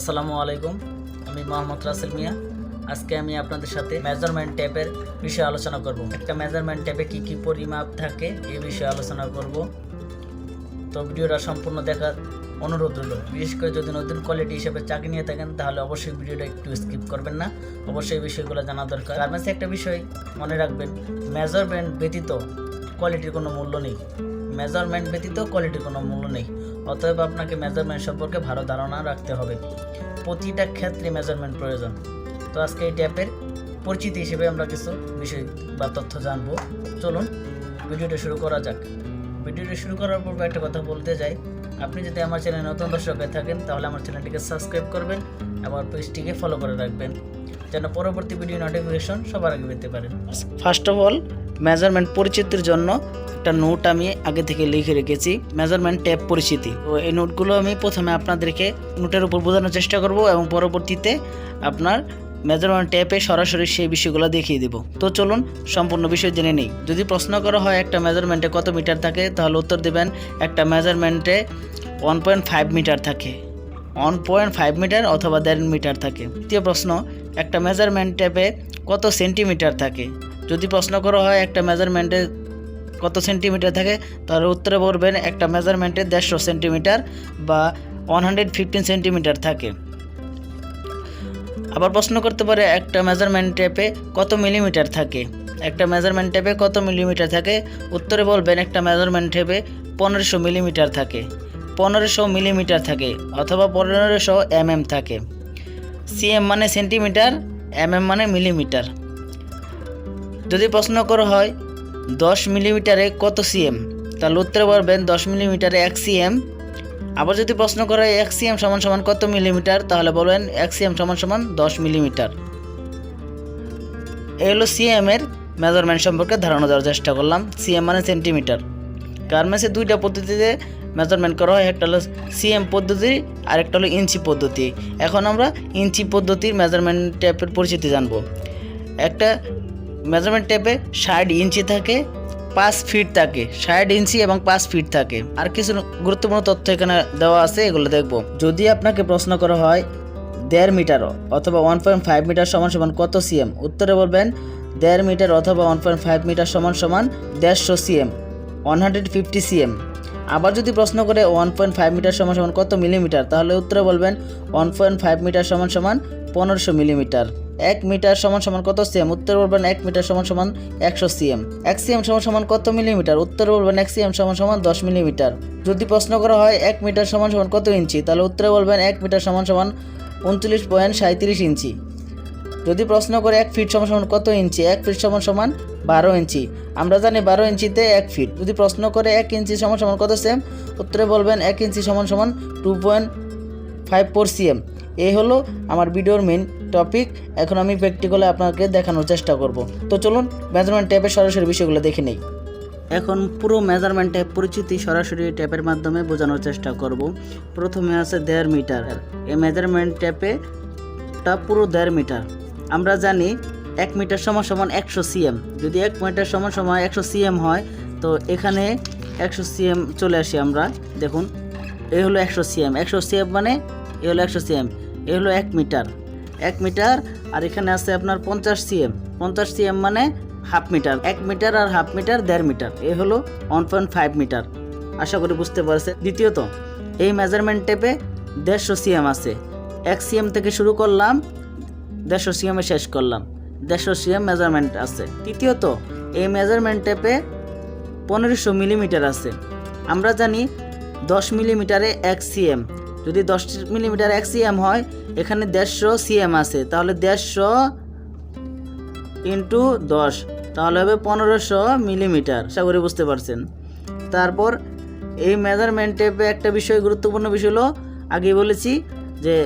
আসসালামু আলাইকুম, আমি মোহাম্মদ রাসেল মিয়া। আজকে আমি আপনাদের সাথে মেজারমেন্ট ট্যাপের বিষয়ে আলোচনা করব। একটা মেজারমেন্ট ট্যাপে কি কি পরিমাপ থাকে এই বিষয়ে আলোচনা করব। তো ভিডিওটা সম্পূর্ণ দেখার অনুরোধ রইল। বিশেষ করে যদি নতুন কোয়ালিটি হিসেবে চাকরি নিয়ে থাকেন, তাহলে অবশ্যই ভিডিওটা একটু স্কিপ করবেন না। অবশ্যই বিষয়গুলো জানা দরকার। গার্মেন্টসে একটা বিষয় মনে রাখবেন মেজারমেন্ট ব্যতীত কোয়ালিটির কোনো মূল্য নেই। মেজারমেন্ট ব্যতীত কোয়ালিটির কোনো মূল্য নেই। অতএব আপনাকে মেজারমেন্ট সম্পর্কে ভালো ধারণা রাখতে হবে। প্রতিটা ক্ষেত্রে মেজারমেন্ট প্রয়োজন। তো আজকে এই ট্যাপের পরিচিতি হিসেবে আমরা কিছু বিষয় বা তথ্য জানব। চলুন, ভিডিওটা শুরু করা যাক। ভিডিওটা শুরু করার পূর্বে একটা কথা বলতে যাই আপনি যদি আমার চ্যানেলে নতুন দর্শক হয়ে থাকেন, তাহলে আমার চ্যানেলটিকে সাবস্ক্রাইব করবেন, আমার পেজটিকে ফলো করে রাখবেন, যেন পরবর্তী ভিডিও নোটিফিকেশন সবার আগে পেতে পারেন। ফার্স্ট অফ অল মেজারমেন্ট পরিচিতির জন্য একটা নোট আমি আগে থেকে লিখে রেখেছি মেজারমেন্ট ট্যাপ পরিচিতি। তো এই নোটগুলো আমি প্রথমে আপনাদেরকে নোটের উপর বোঝানোর চেষ্টা করব এবং পরবর্তীতে আপনার মেজারমেন্ট ট্যাপে সরাসরি সেই বিষয়গুলো দেখিয়ে দেব। তো চলুন সম্পূর্ণ বিষয় জেনে নেই। যদি প্রশ্ন করা হয় একটা মেজারমেন্টে কত মিটার থাকে, তাহলে উত্তর দেবেন একটা মেজারমেন্টে ওয়ান পয়েন্ট ফাইভ মিটার থাকে। ওয়ান পয়েন্ট ফাইভ মিটার অথবা দেড় মিটার থাকে। দ্বিতীয় প্রশ্ন, একটা মেজারমেন্ট ট্যাপে কত সেন্টিমিটার থাকে? যদি প্রশ্ন করা হয় একটা মেজারমেন্টে কত সেন্টিমিটার থাকে? তাহলে উত্তরে বলবেন একটা মেজারমেন্টে দেড়শো সেন্টিমিটার বা ওয়ান হান্ড্রেড ফিফটিন সেন্টিমিটার থাকে। আবার প্রশ্ন করতে পারে একটা মেজারমেন্ট টেপে কত মিলিমিটার থাকে? একটা মেজারমেন্ট টেপে কত মিলিমিটার থাকে? উত্তরে বলবেন একটা মেজারমেন্ট টেপে পনেরোশো মিলিমিটার থাকে। পনেরোশো মিলিমিটার থাকে অথবা পনেরোশো এমএম থাকে। সিএম মানে সেন্টিমিটার এমএম মানে মিলিমিটার যদি প্রশ্ন করা হয় দশ মিলিমিটারে কত সিএম? তাহলে উত্তরে বলবেন দশ মিলিমিটারে এক সিএম। আবার যদি প্রশ্ন করা এক সিএম সমান সমান কত মিলিমিটার, তাহলে বলবেন এক সিএম সমান সমান দশ মিলিমিটার। এই হলো সিএম এর মেজারমেন্ট সম্পর্কে ধারণা দেওয়ার চেষ্টা করলাম। সিএম মানে সেন্টিমিটার। গার্মেন্টসে দুইটা পদ্ধতিতে মেজারমেন্ট করা হয়, একটা হলো সিএম পদ্ধতি আর একটা হলো ইঞ্চি পদ্ধতি। এখন আমরা ইঞ্চি পদ্ধতির মেজারমেন্ট ট্যাপের পরিচিতি জানব। একটা মেজারমেন্ট ট্যাপে ষাট ইঞ্চি থাকে, পাঁচ ফিট থাকে, ষাট ইঞ্চি এবং পাঁচ ফিট থাকে। আর কিছু গুরুত্বপূর্ণ তথ্য এখানে দেওয়া আছে, এগুলো দেখব। যদি আপনাকে প্রশ্ন করা হয়, দেড় মিটার অথবা ওয়ান পয়েন্ট ফাইভ মিটার সমান সমান কত সিএম উত্তরে বলবেন, দেড় মিটার অথবা ওয়ান পয়েন্ট ফাইভ মিটার সমান সমান দেড়শো CM one hundred fifty CM আবার যদি প্রশ্ন করে ওয়ান পয়েন্ট ফাইভ মিটার সমান সমান কত মিলিমিটার, তাহলে উত্তরে বলবেন ওয়ান পয়েন্ট ফাইভ মিটার সমান সমান পনেরোশো মিলিমিটার। এক মিটার সমান সমান কত সিএম উত্তর বলবেন এক মিটার সমান সমান একশো সিএম এক সিএম সমান সমান কত মিলিমিটার উত্তর বলবেন এক সিএম সমান সমান দশ মিলিমিটার যদি প্রশ্ন করা হয় এক মিটার সমান সমান কত ইঞ্চি তাহলে উত্তরে বলবেন এক মিটার সমান সমান উনচল্লিশ পয়েন্ট সাঁত্রিশ ইঞ্চি যদি প্রশ্ন করে এক ফিট সমান সমান কত ইঞ্চি এক ফিট সমান সমান বারো ইঞ্চি আমরা জানি বারো ইঞ্চিতে এক ফিট যদি প্রশ্ন করে এক ইঞ্চি সমান সমান কত সেম উত্তরে বলবেন এক ইঞ্চি সমান সমান two point five four CM এই হলো আমার ভিডিওর মেন টপিক এখন আমি প্র্যাকটিক্যালে আপনাকে দেখানোর চেষ্টা করব। তো চলুন মেজারমেন্ট ট্যাপের সরাসরি বিষয়গুলো দেখে নেই। এখন পুরো মেজারমেন্ট ট্যাপ পরিচিতি সরাসরি ট্যাপের মাধ্যমে বোঝানোর চেষ্টা করব। প্রথমে আছে দেড় মিটার। এই মেজারমেন্ট ট্যাপে টা পুরো দেড় মিটার। আমরা জানি এক মিটার সমান সমান একশো সিএম। যদি এক মিটার সমান সমান একশো সিএম হয়, তো এখানে একশো সিএম চলে আসি আমরা। দেখুন, এ হলো একশো সিএম। একশো সিএম মানে এ হলো একশো সিএম। এ হলো এক মিটার। এক মিটার, আর এখানে আছে আপনার পঞ্চাশ সিএম। পঞ্চাশ সিএম মানে হাফ মিটার। এক মিটার আর হাফ মিটার, দেড় মিটার। এ হলো ওয়ান পয়েন্ট ফাইভ মিটার। আশা করি বুঝতে পারছে দ্বিতীয়ত, এই মেজারমেন্ট টেপে দেড়শো সিএম আছে। এক সিএম থেকে শুরু করলাম, দেড়শো সিএমে শেষ করলাম। দেড়শো সিএম মেজারমেন্ট আছে। তৃতীয়ত, এই মেজারমেন্ট টেপে পনেরোশো মিলিমিটার আছে। আমরা জানি দশ মিলিমিটারে এক সিএম। যদি দশ মিলিমিটার এক সিএম হয়, এখানে দেড়শো সিএম আছে, তাহলে দেড়শো ইন্টু দশ, তাহলে হবে পনেরোশো মিলিমিটার। আশা করি বুঝতে পারছেন। তারপর এই মেজারমেন্ট টেপে একটা বিষয় গুরুত্বপূর্ণ বিষয় হলো আগে বলেছি যে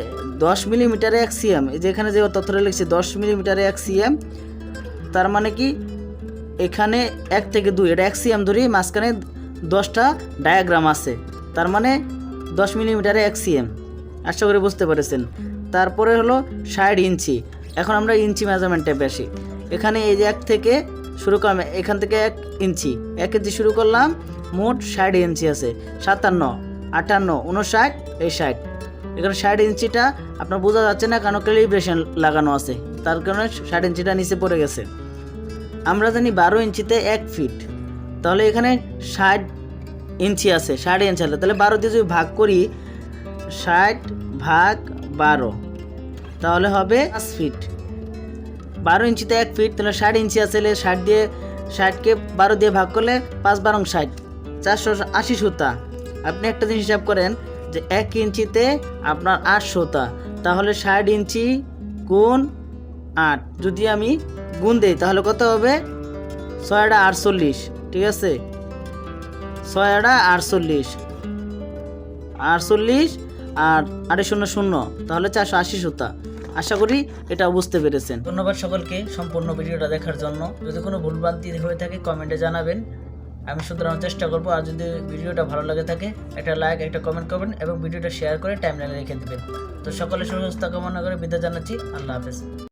দশ মিলিমিটারে এক সিএম, এই যে এখানে যে তথ্যটা লিখছি, দশ মিলিমিটারে এক সিএম, তার মানে কি? এখানে এক থেকে দুই, এটা এক সিএম ধরি মাঝখানে দশটা ডায়াগ্রাম আছে। তার মানে দশ মিলিমিটারে এক সিএম। আশা করে বুঝতে পেরেছেন। তারপরে হলো ষাট ইঞ্চি। এখন আমরা ইঞ্চি মেজারমেন্টে বেশি এখানে এই এক থেকে শুরু করলাম, এখান থেকে এক ইঞ্চি। এক ইঞ্চি শুরু করলাম, মোট ষাট ইঞ্চি আছে। সাতান্ন, আটান্ন উনষাট এই ষাট। এখানে ষাট ইঞ্চিটা আপনার বোঝা যাচ্ছে না, কারণ ক্যালিব্রেশন লাগানো আছে। তার কারণে ষাট ইঞ্চিটা নিচে পড়ে গেছে। আমরা জানি বারো ইঞ্চিতে এক ফিট তাহলে এখানে ষাট ইঞ্চি আছে, ষাট ইঞ্চি আছে। তাহলে বারো দিয়ে যদি ভাগ করি, ষাট ভাগ বারো, তাহলে হবে পাঁচ ফিট বারো ইঞ্চিতে এক ফিট তাহলে ষাট ইঞ্চি আছে ষাট দিয়ে ষাটকে বারো দিয়ে ভাগ করলে পাঁচ বারং ষাট, চারশো আশি সুতা। আপনি একটা জিনিস হিসাব করেন যে এক ইঞ্চিতে আপনার আট সুতা, তাহলে ষাট ইঞ্চি গুণ আট, যদি আমি গুণ দিই, তাহলে কত হবে? ছয়টা আটচল্লিশ, ঠিক আছে? ছয়টা আটচল্লিশ। আটচল্লিশ আর আড়াই শূন্য শূন্য, তাহলে চারশো আশি সুতা। আশা করি এটা বুঝতে পেরেছেন। ধন্যবাদ সকলকে সম্পূর্ণ ভিডিওটা দেখার জন্য। যদি কোনো ভুলভ্রান্তি হয়ে থাকে, কমেন্টে জানাবেন। আমি শুধরানোর চেষ্টা করব, আর যদি ভিডিওটা ভালো লাগে থাকে, একটা লাইক, একটা কমেন্ট করবেন এবং ভিডিওটা শেয়ার করে টাইম লাইনে রেখে দেবেন। তো সকলে সুস্থতা কামনা করে বিদায় জানাচ্ছি। আল্লাহ হাফেজ।